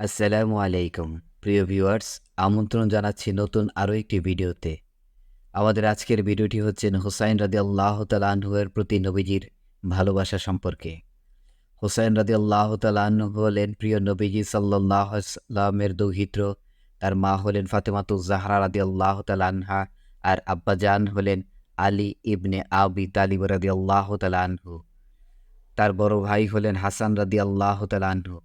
আসসালামু আলাইকুম। প্রিয় ভিউয়ার্স, আমন্ত্রণ জানাচ্ছি নতুন আরও একটি ভিডিওতে। আমাদের আজকের ভিডিওটি হচ্ছেন হুসাইন রাদি আল্লাহ তালাহুয়ের প্রতি নবীজির ভালোবাসা সম্পর্কে। হুসাইন রাদি আল্লাহ তালাহু হলেন প্রিয় নবীজি সাল্লাহ সাল্লামের দৌহিত্র। তার মা হলেন ফাতেমাতু জাহরা রাদি আল্লাহ তালাহা আর আব্বাজান হলেন আলী ইবনে আবি তালিব রাদি আল্লাহ তালাহু তার বড় ভাই হলেন হাসান রাদি আল্লাহ তালাহু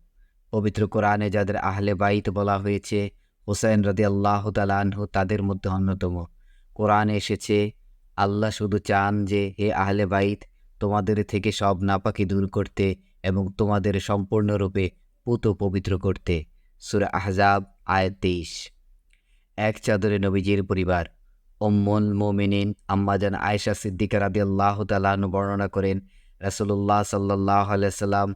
পবিত্র কোরআনে যাদের আহলে বাইত বলা হয়েছে, হুসাইন রদি আল্লাহ তালানহু তাদের মধ্যে অন্যতম। কোরআনে এসেছে, আল্লাহ শুধু চান যে, হে আহলে বাইত, তোমাদের থেকে সব নাপাকি দূর করতে এবং তোমাদের সম্পূর্ণরূপে পুত পবিত্র করতে। সুর আহজাব, আয়াত তেইশ। এক চাদরে নবীজির পরিবার। ওম্মুল মোমিনিন আম্মাজান আয়েশা সিদ্দিকা রাদি আল্লাহ তালাহনু বর্ণনা করেন রাসুল্লাহ সাল্লাহ আলাইসাল্লাম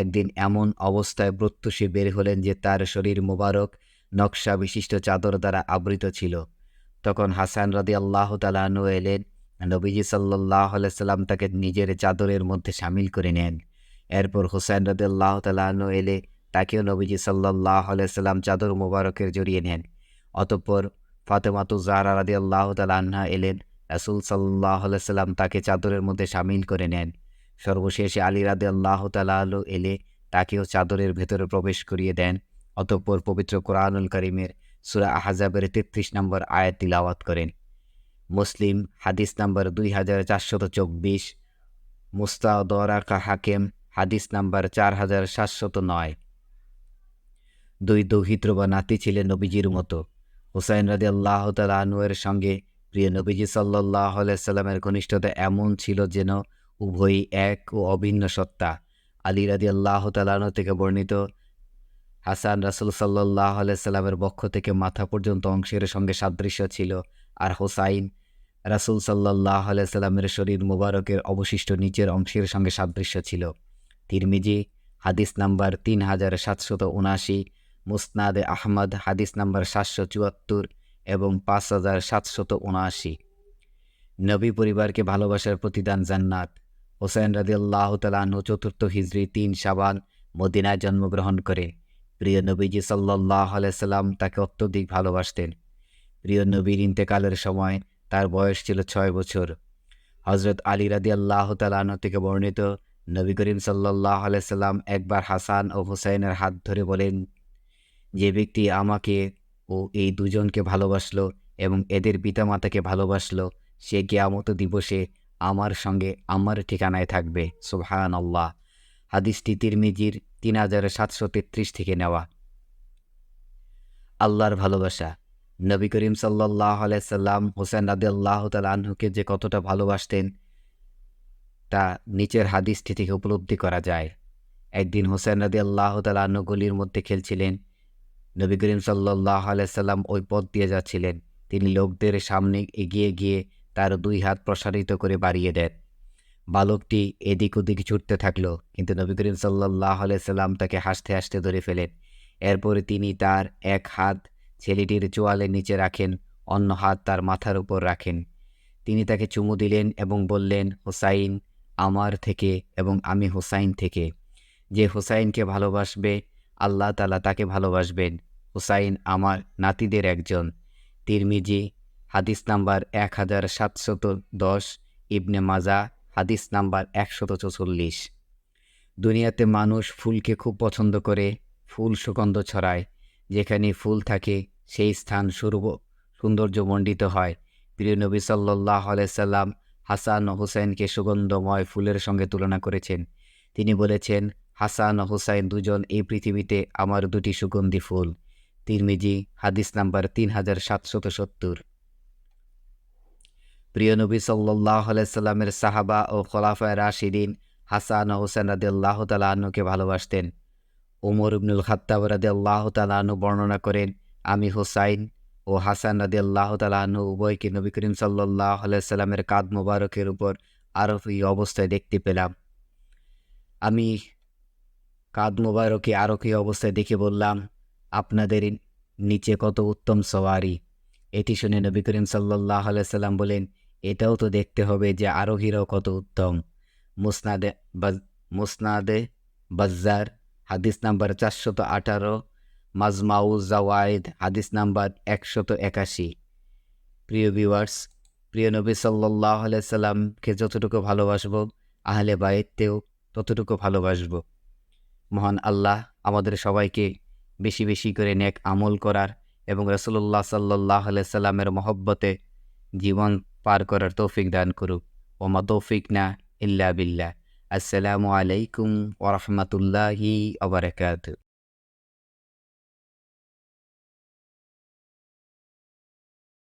একদিন এমন অবস্থায় প্রত্যুষে বের হলেন যে তার শরীর মোবারক, নকশা বিশিষ্ট চাদর দ্বারা আবৃত ছিল। তখন হাসান রাদি আল্লাহ তালাহনু এলেন, নবীজি সাল্লাহ সাল্লাম তাকে নিজের চাদরের মধ্যে সামিল করে নেন। এরপর হুসাইন রাদি আল্লাহ তালাহনু এলে তাকেও নবীজি সাল্লাহ সাল্লাম চাদর মোবারকের জড়িয়ে নেন। অতঃপর ফাতেমাতু জাহরা রাদি আল্লাহ তালাহা এলেন, রাসুল সাল্লাহ সাল্লাম তাকে চাদরের মধ্যে সামিল করে নেন। সর্বশেষে আলী রাদে আল্লাহ তালাহু এলে তাকেও চাদরের ভেতরে প্রবেশ করিয়ে দেন। অতঃপর পবিত্র কোরআনুল করিমের সুরা আহাজাবের তেত্রিশ নম্বর আয়াত তিলাওয়াত করেন। মুসলিম হাদিস নাম্বার দুই হাজার চারশত চব্বিশ, মুস্তাদরাকা হাকেম হাদিস নাম্বার চার হাজার সাতশত নয়। দুই দৌহিত্র বা নাতি ছিলেন নবীজির মতো। হুসাইন রাদি আল্লাহ তালাহুয়ের সঙ্গে প্রিয় নবীজি সাল্লাহ সাল্লামের ঘনিষ্ঠতা এমন ছিল যেন উভয়ই এক ও অভিন্ন সত্তা। আলী রাদি আল্লাহ তালানো থেকে বর্ণিত, হাসান রাসুল সাল্লাহ সাল্লামের বক্ষ থেকে মাথা পর্যন্ত অংশের সঙ্গে সাদৃশ্য ছিল। আর হোসাইন রাসুল সাল্লাহ সাল্লামের শরীর মুবারকের অবশিষ্ট নিচের অংশের সঙ্গে সাদৃশ্য ছিল। তিরমিজি, হাদিস নাম্বার তিন হাজার সাতশত উনাশি মুসনাদে আহমদ, হাদিস নাম্বার সাতশো চুয়াত্তর এবং পাঁচ হাজার সাতশত উনআশি। নবী পরিবারকে ভালোবাসার প্রতিদান জান্নাত। হোসেন রাজি আল্লাহ তালাহু চতুর্থ হিজড়ি তিন সাবান মদিনায় জন্মগ্রহণ করে। প্রিয় নবীজি সাল্লাহ আলাইসাল্লাম তাকে অত্যধিক ভালোবাসতেন। প্রিয় নবীর ইন্তেকালের সময় তার বয়স ছিল ছয় বছর। হজরত আলী রাদি আল্লাহ তালাহন থেকে বর্ণিত নবী করিম সাল্লাহ সাল্লাম একবার হাসান ও হুসাইনের হাত ধরে বলেন, যে ব্যক্তি আমাকে ও এই দুজনকে ভালোবাসলো এবং এদের পিতামাতাকে ভালোবাসলো, সে কেয়ামত দিবসে আমার সঙ্গে আমার ঠিকানায় থাকবে। সুবহান আল্লাহ হাদিসটি তিরমিজির তিন হাজার সাতশো তেত্রিশ থেকে নেওয়া। আল্লাহর ভালোবাসা। নবী করিম সাল্লাহ সাল্লাম হোসেন রাদি আল্লাহ তালহুকে যে কতটা ভালোবাসতেন, তা নিচের হাদিসটি থেকে উপলব্ধি করা যায়। একদিন হোসেন রাদি আল্লাহ তালাহ্ন গলির মধ্যে খেলছিলেন। নবী করিম সাল্লাহ সাল্লাম ওই পথ দিয়ে যাচ্ছিলেন। তিনি লোকদের সামনে এগিয়ে গিয়ে তার দুই হাত প্রসারিত করে বাড়িয়ে দেন। বালকটি এদিক ওদিক ছুটতে থাকল, কিন্তু নবী করিম সাল্লাহ সাল্লাম তাকে হাসতে হাসতে ধরে ফেলেন। এরপরে তিনি তার এক হাত ছেলেটির চোয়ালের নিচে রাখেন, অন্য হাত তার মাথার উপর রাখেন। তিনি তাকে চুমু দিলেন এবং বললেন, হোসাইন আমার থেকে এবং আমি হোসাইন থেকে। যে হোসাইনকে ভালোবাসবে, আল্লাহ তালা তাকে ভালোবাসবেন। হুসাইন আমার নাতিদের একজন। তিরমিজি হাদিস নাম্বার এক হাজার সাতশত দশ, ইবনে মাজা, হাদিস নাম্বার একশত চৌচল্লিশ। দুনিয়াতে মানুষ ফুলকে খুব পছন্দ করে, ফুল সুগন্ধ ছড়ায়। যেখানে ফুল থাকে, সেই স্থান সর্ব সৌন্দর্যমণ্ডিত হয়। প্রিয় নবী সাল্লাহ সাল্লাম হাসান হুসাইনকে সুগন্ধময় ফুলের সঙ্গে তুলনা করেছেন। তিনি বলেছেন, হাসান হুসাইন দুজন এই পৃথিবীতে আমার দুটি সুগন্ধি ফুল। তিরমিজি, হাদিস নাম্বার তিন হাজার সাতশত সত্তর। প্রিয় নবী সাল্লাহ সাল্লামের সাহাবা ও খোলাফায় রাশিদিন হাসান হুসেন রাদি আল্লাহ তালাহনুকে ভালোবাসতেন। ওমর ইবনুল খাত্তাব রাদি আল্লাহ তালাহনু বর্ণনা করেন, আমি হোসাইন ও হাসান রাদি আল্লাহ তালাহনু উভয়কে নবী করিম সাল্লাহ সাল্লামের কাদ মোবারকের উপর আরও আরোপী অবস্থায় দেখতে পেলাম। আমি কাদ মোবারকে আরোহী অবস্থায় দেখে বললাম, আপনাদের নিচে কত উত্তম সওয়ারি? এটি শুনে নবী করিম সাল্লাহ সাল্লাম বলেন এটাও তো দেখতে হবে যে আরোহীরাও কত উত্তম। মুসনাদে মুসনাদে বাজ্জার, হাদিস নাম্বার চারশত আঠারো, মাজমাউ জাওয়ায়েদ হাদিস নাম্বার একশত একাশি। প্রিয় ভিউয়ার্স প্রিয় নবী সাল্লাহ সাল্লামকে যতটুকু ভালোবাসব, আহলে বাইতেও ততটুকু ভালোবাসবো। মহান আল্লাহ আমাদের সবাইকে বেশি বেশি করে নেক আমল করার এবং রসুল্লাহ সাল্লাহ সাল্লামের মহব্বতে জীবন পার করার তৌফিক দান করুক ওমা তৌফিক না ইল্লা বিল্লাহ আসসালামু আলাইকুম ওরহমতুল্লাহি আবরকাত